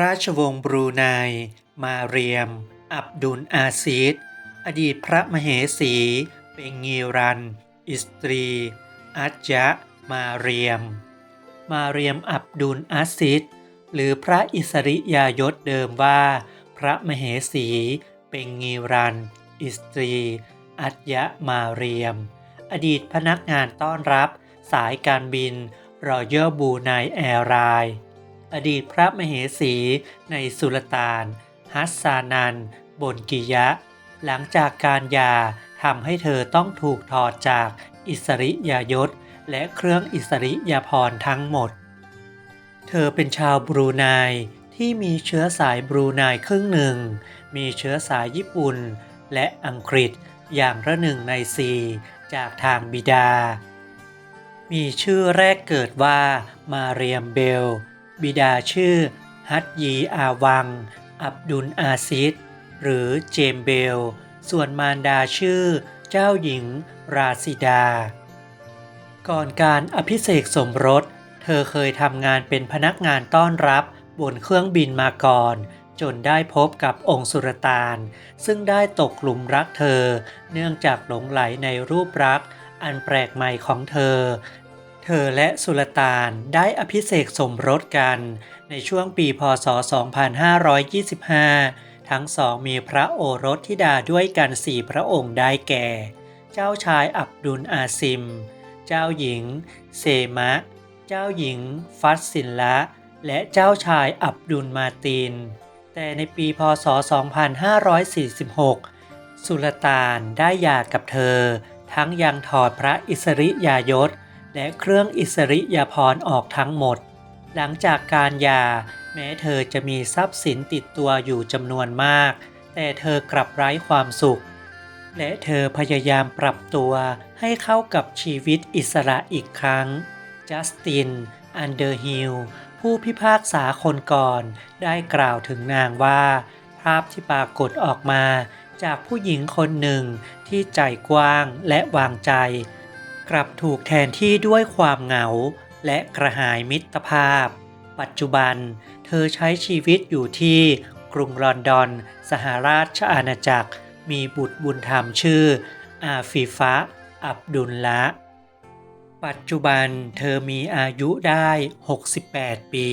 ราชวงศ์บรูไน มาเรียม อับดุลอาซิดอดีตพระมเหสี เปงงีรัน อิสตรี อัจยะ มาเรียม มาเรียมอับดุลอาซิดหรือพระอิสริยายศเดิมว่า พระมเหสี เปงงีรัน อิสตรี อัจยะ มาเรียม อดีตพนักงานต้อนรับ สายการบินรอยัลบรูไนแอร์ไลน์ อดีตพระมเหสีในสุลต่าน ฮัสซานัน บนกิยะ หลังจากการยาทำให้เธอต้องถูกถอดจากอิสริยยศ และเครื่องอิสริยาภรณ์ทั้งหมด เธอเป็นชาวบรูไนที่มีเชื้อสายบรูไนครึ่งหนึ่ง มีเชื้อสายญี่ปุ่น และอังกฤษอย่างละหนึ่งในสี่จากทางบิดา มีชื่อแรกเกิดว่ามาเรียมเบล บิดาชื่อฮัตยีอาวัง อับดุลอาซิดหรือเจมเบล ส่วนมารดาชื่อ เจ้าหญิงราซิดา ก่อนการอภิเษกสมรส เธอเคยทำงานเป็นพนักงานต้อนรับบนเครื่องบินมาก่อน จนได้พบกับองค์สุรตาน ซึ่งได้ตกหลุมรักเธอ เนื่องจากหลงไหลในรูปรักษ์อันแปลกใหม่ของเธอ เธอและสุลต่านได้อภิเษกสมรสกันในช่วงปีพศ 2525 ทั้งสองมีพระโอรสธิดาด้วยกันสี่พระองค์ได้แก่ เจ้าชายอับดุลอาซิม เจ้าหญิง เซมะ เจ้าหญิง ฟัสซินละ และเจ้าชายอับดุลมาติน แต่ในปีพศ 2546 สุลต่านได้หย่ากับเธอ ทั้งยังถอดพระอิสริยายศ และเครื่องอิสริยาภรณ์ออกทั้งหมด หลังจากการหย่าแม้เธอจะมีทรัพย์สินติดตัวอยู่จำนวนมาก แต่เธอกลับไร้ความสุข และเธอพยายามปรับตัวให้เข้ากับชีวิตอิสระอีกครั้ง จัสติน อันเดอร์ฮิล ผู้พิพากษาคนก่อนได้กล่าวถึงนางว่า ภาพที่ปรากฏออกมาจากผู้หญิงคนหนึ่งที่ใจกว้างและวางใจ กลับถูกแทนที่ด้วยความเหงาและกระหายมิตรภาพ ปัจจุบันเธอใช้ชีวิตอยู่ที่กรุงลอนดอน สหราชอาณาจักร มีบุตรบุญธรรมชื่อ อาฟิฟะ อับดุลละ ปัจจุบันเธอมีอายุได้ 68 ปี